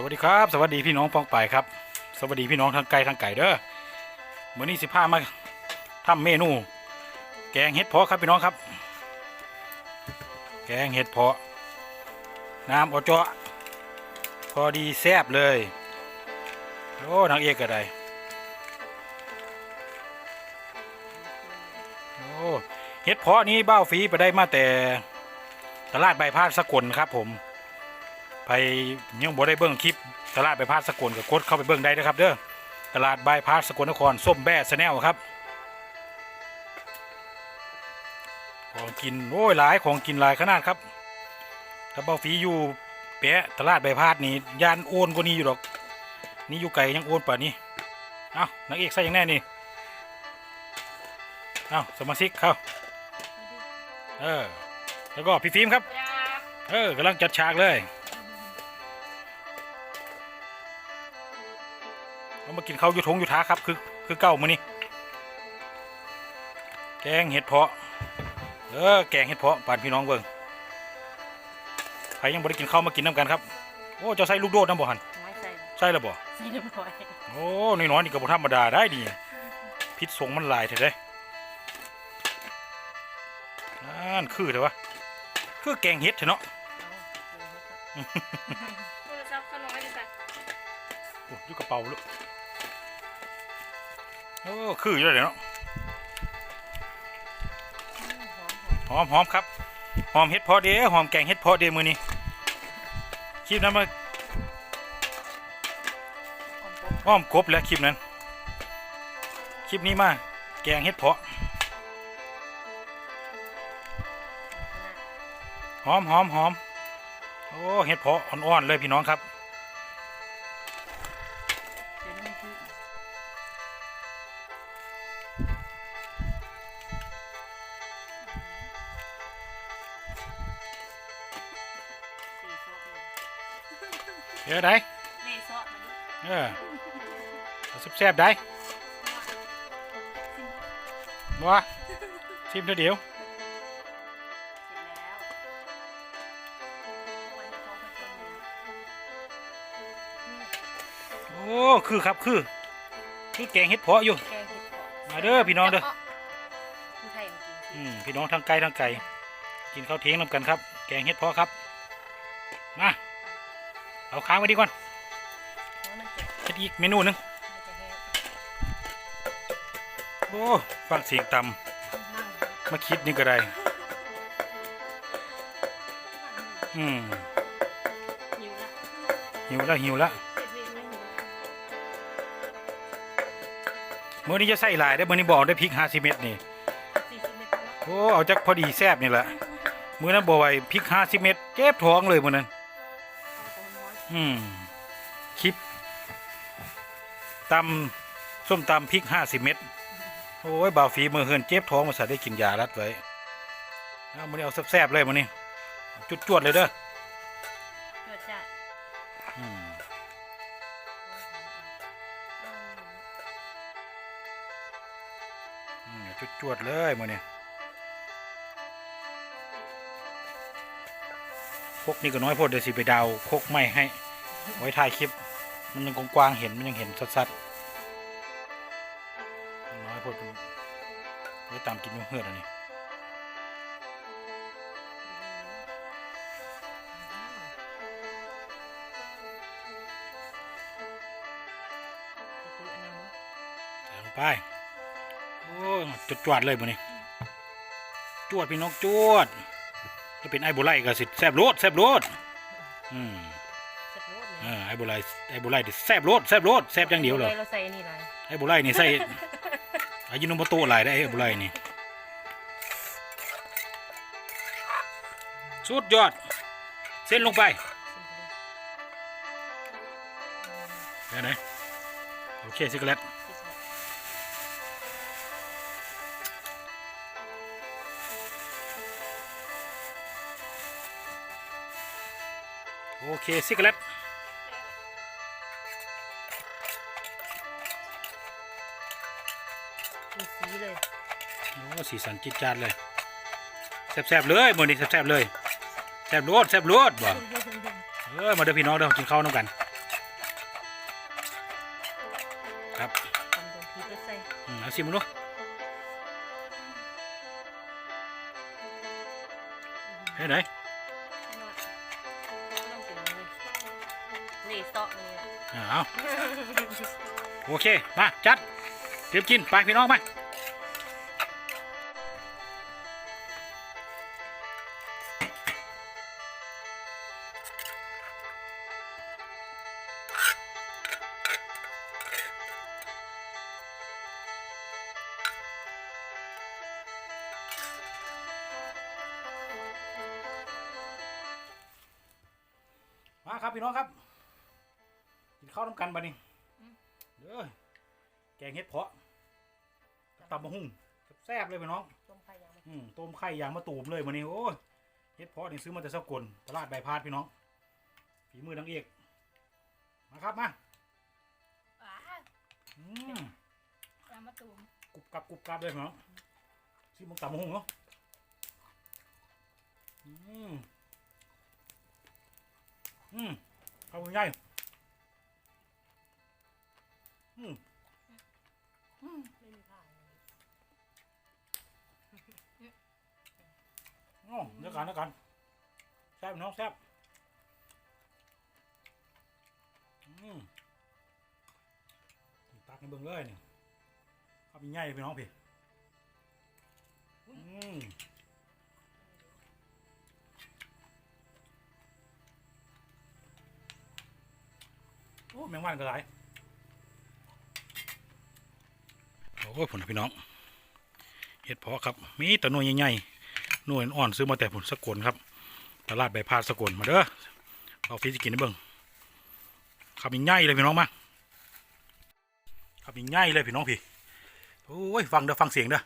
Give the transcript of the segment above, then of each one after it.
สวัสดีครับ สวัสดีพี่น้องปองไปายครับ สวัสดีพี่น้องทางไกลทางไก่เด้อมื้อนี้สิพามาทำเมนู แกงเห็ดเพาะครับพี่น้องครับ แกงเห็ดเพาะ น้ำอจาะพอดีแซ่บเลยโอ้นางเอกก็ได้โอ้เห็ดเพาะนี้เบ้าฟีไปได้มาแต่ตลาดใบพาดสกลครับผม ไปยังบ่ได้เบิ่งคลิปตลาดใบายพาสสกลกับกดเข้าไปเบิ่งได้นะครับเด้อตลาดใบายพาสสกลนครส้มแบ่สแนลครับของกินโอ้ยหลายของกินหลายขนาดครับถ้าเบาฝีอยู่แปะตลาดใบายพาสนี่ยานโอนกว่านี้อยู่ดอก นี่อยู่ไกลยังโอนป่านนี้เอ้านางเอกใส่ยังแน่นี่เอ้าสมาชิกเข้าเออแล้วก็พี่ฟิล์มครับ เออกำลังจัดฉากเลย มากินข้าวอยุทงอยุท้าครับ คือคือเก้ามื้อนี้แกงเห็ดเพาะเออแกงเห็ดเพาะปานพี่น้องเบิ่งใครยังบ่ได้กินข้าวมากินน้ำกันครับโอ้เจ้าใส่ลูกโดดน้ำบ่หันไม่ใส่ใส่แล้วบ่ใส่เรียบร้อยโอ้น้อยๆนี่ก็บ่ธรรมดาได้ดีพิษสงมันหลายเถอะเด้นั่นคือเถอะวะคือแกงเห็ดเถอะเนาะโทรศัพท์ขนมไม่ได้ใส่โอ้ยอยู่กระเป๋าลูกโอ้คืออยู่เลยเนาะหอมหอมครับหอมเห็ดเพาะเด้หอมแกงเห็ดเพาะเด้มือนี้คลิปนั้นมาหอมกบหอมกบแล้วคลิปนั้น คลิปนี้มาแกงเห็ดเพาะหอมหอมหอมโอ้เห็ดเพาะอ่อนๆเลยพี่น้องครับ เดี๋ยวได้เล่ซอกมันดิเออเอาแซ่บๆได้สิ้นบ่ชิมเท่าเดียวเสร็จแล้ววันนี้เขาก็จะมีโอ้คือครับคือ คือแกงเห็ดเพาะอยู่แกงเห็ดเผาะมาเด้อพี่น้องเด้อผู้ไทยมันกินอืมพี่น้องทางไกลทางไกลกินข้าวเที่ยงนำกันครับ แกงเห็ดเพาะครับมา เอาค้างไว้ดีก่อนเพราะมันจะเฮ็ดอีกเมนูหนึงมันจะแห้งโอ้ฟังเสียงต่มั่งำมาคิดนี่ก็ได้อืมหิวละหิวแล้วหิวแล้วเมื้อนี้จะใส่หลายได้อมื้อนี้บอกได้พริก50เม็ดนี่สี่สิบเมตรแล้วโอ้เอาจักพอดีแซบนี่แหละมื้อนั้นบอกไว้พริก50เม็ดเจ็บท้องเลยมื้อนั้น อยอืมคลิปตำส้มตำพริกห้าสิบเม็ดโอ้ยบ่าวฝีมือเฮือนเจ็บท้องมาใส่ได้กินยารัดไว้เอามาเอาแซ่บๆเลยมันนี่จุดจวดๆเลยเด้อจวดจ้ะอืมอืมจุดจวดๆเลยมันนี่ กนี่ก็น้อยโพดเดี๋ยวสิไปดาวพกไม่ให้ ไว้ถ่ายคลิป มันยังกว้างเห็นมันยังเห็นชัดๆน้อยโพดไว้ตามกินอยูเฮือดอันนี้คืออันนี้มั้งใส่ลงไปโอ้จุดจวดเลยมันนี่จวดพี่น้องจวด ถ้าเป็นไอ้บุไลก็สิแซบโรดแซบโรดอืมเสร็จแล้วเออไอ้บุไลไอ้บุไลดิแซบโรดแซบโรดแซบอย่างเดียวเลยเราใส่อันนี่ไรไอ้บุไลนี่ใส่อายิโนโมโตะหลายได้ไอ้บุไลนี่สุดยอด เส้นลงไปได้ไหนโอเคซิกเลต โอเคซิกเลตสีเลยโอ้สีสันจิตจาดเลยแซ่บๆเลยหมดนี้แซ่บๆเลยแซ่บรวดแซ่บรวดบ่เออมาเด้อพี่น้องเด้อกินข้าวน้ำกัน ครับเอาชิมึงดูเฮ้ยไหน นี่เซาะเลยอะอ่าเอาโอเค มา จัดเตรียมกิน ไป พี่น้องมามาครับ พี่น้องครับ ข้าวน้ำกันบัดนี้เด้อแกงเห็ดเพาะตำมะฮุ่งแซ่บๆเลยพี่น้อง ต้มไข่ยังไม่อืมต้มไข่ยางมะตูมเลยวันนี้โอ้ยเห็ดเพาะนี่ซื้อมาแต่สกลตลาดใบพาดพี่น้องฝีมือนางเอกมาครับมาอ้าอืมยางมะตูมกรุบกรับกรุบกรับเลยพี่น้องซื้อมึงตำมะฮุ่งเนาะอืมอืมข้าวมันใหญ่ อืมอืมไม่มีผ่านเลยอ๋อเดี๋ยวกันเดี๋ยวกันแซ่บน้องแซ่บอืมตักให้เบิ่งเลยนี่ข้าวมีใหญ่พี่น้องพี่อืมโอ้แมงวันก็หลาย อ้ผลพี่น้องเห็ดเพาะครับ มีแต่หน่วยใหญ่ๆหน่วยอ่อนซื้อมาแต่ผลสกลครับตลาดใบพาดสกลมาเด้อเอาฟีจะกินได้เบิ่งขับอีกง่ายเลยพี่น้องมาขับอีกง่ายเลยพี่น้องพี่โอ้ยฟังเด้อฟังเสียงเด้อ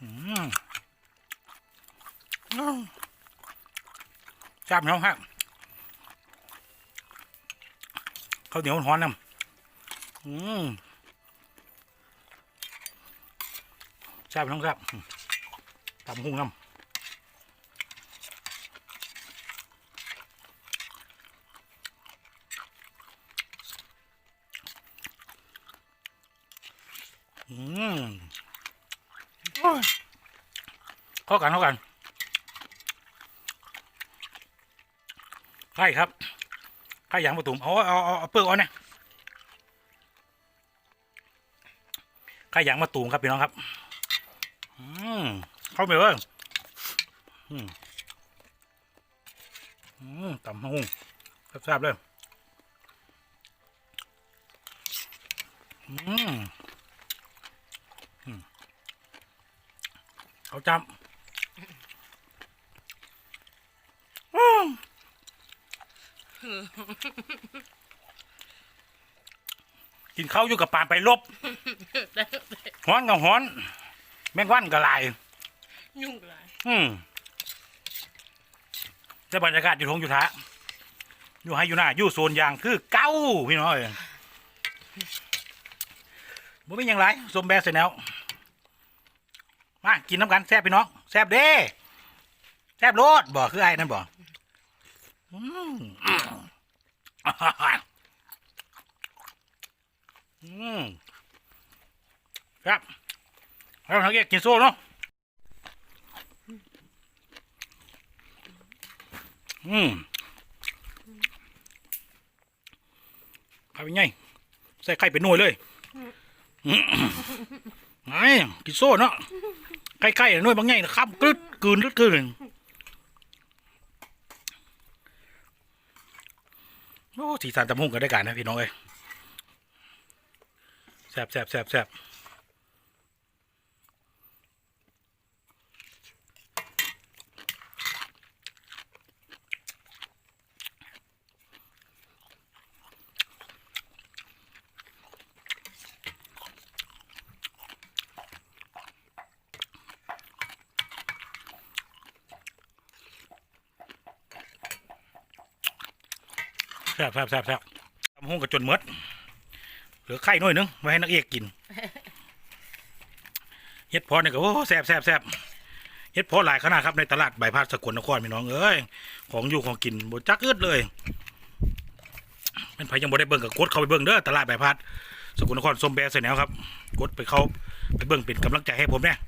อืมอ้าวจับน้องฮะข้าวเหนียวร้อนน้ำอืม จับน้องครับตำหุ้งน้ำอืมโอ้ยเข้ากันเข้ากันไข่ครับไข่ยางประตุมเอาเอาเอาเอเปลือกเอาเนี่ยไข่ยางมะตูมครับพี่น้องครับ เข้าไปเลยอืมอืมตำมะฮุ่งแซ่บๆเลยอืมอืมเขาจำอืมกินข้าวอยู่กับปานไปลบฮ้อนกับฮ้อน แมงวันก็หลาย ยุ่งเลยอืมแต่บรรยากาศอยู่ทงอยู่ท้าอยู่ให้อยู่หน้าอยู่โซนยางคือเก้าพี่น้องเอ้ยบ่มีหยังไรสมแบสเสร็จแล้วมากินน้ำกันแซ่บพี่น้องแซ่บเด้แซ่บโลดบ่คือไอ้นั่นบ่อืมอืมครับ แล้วทางเอกกินโซ่เนาะอืมเอาไปไงใส่ไข่เป็นหน่วยเลยอืมไงกินโซ่เนาะไข่ไข่หน่วยบางไงนะครับกรึดกลืนกรึดกลืนโอ้สีสันตะมุ่งกันได้กันนะพี่น้องเอ้ยแซ่บแซ่บแซ่บแซ่บ บแซ่บแซ่บแซ่บตะมุ่งกับจนหมดเหลือไข่หน่อยนึงไว้ให้นักเอกกินเฮ็ดพอเนี่ยก็โอ้แซ่บแซ่บแซ่บเฮ็ดพอหลายขนาดครับในตลาดใบายพัดสกลนครพี่น้องเอ้ยของอยู่ของกินบดจักอึดเลยเป็นไผยังบ่ได้เบิ่งกับกดเข้าไปเบิ่งเด้อตลาดใบายพัดสกุลนครส้มแบร์ใส่แนวครับกดไปเข้าไปเบิ่งเป็นกำลังใจให้ผมเนี่ย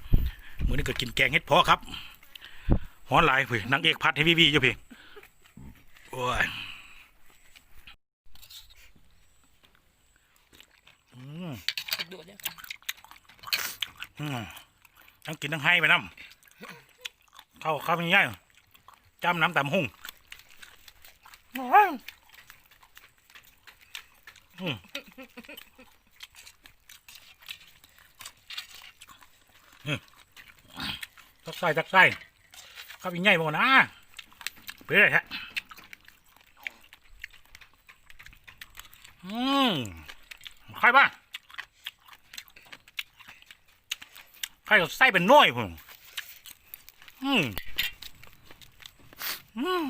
มื้อนี้ก็กินแกงเห็ดเพาะครับฮ้อนหลายเพี่นางเอกพัดให้วีวีอยู่พี่โอ้ยอืม โดดเนี่ยอืมทั้งกินทั้งให้ไปน้ำเข้าเข้าไปง่ายๆจ้ำน้ำตำหุ่งอืมอืมตักไส้ตักไส้เข้าไปง่ายหมดนะไปเลยฮะอืมใครบ้าง ใครก็ใส่เป็นน้อยพุ่นอืมอืม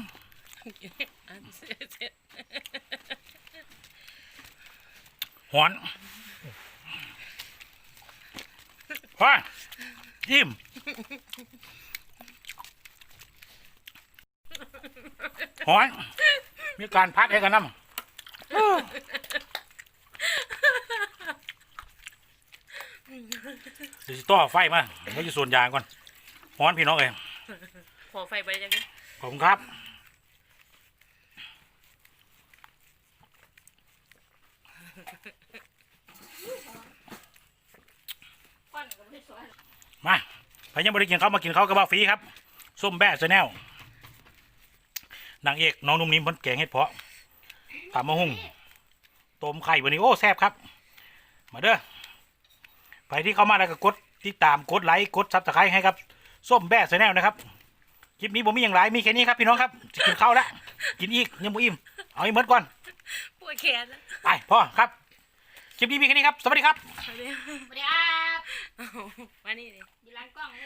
อันเสร็จเสร็จหอนพอยิ้มหอน มีการพัดให้กันน้ำ เออเดี๋ยวสิต่อไฟมาไม่จะส่วนยางก่อนหอนพี่น้องเองขอไฟไปยังไงขอบคุณครับปั้นก็ไม่สวยมาใครยังไม่ได้กินข้าวมากินข้าวกระบะฟรีครับส้มแบะชาแนลนางเอกน้องนุ่มนิ่มเพ้นแกงเห็ดเพาะตำมะฮุ่งต้มไข่วันนี้โอ้แซ่บครับ มาเด้อ ใครที่เข้ามาแล้วก็กดติดตามกดไลค์กดซับสไครต์ให้ครับส้มแบะชาแนลนะครับคลิปนี้ผมมีอย่างไรมีแค่นี้ครับพี่น้องครับจะกินข้าวแล้วกินอีกยังบ่อิ่มเอาอีกหมดก่อนปวดแขนนะไปพ่อครับคลิปนี้มีแค่นี้ครับสวัสดีครับสวัสดีครับมานี่เลยอยู่ร้านกล้อง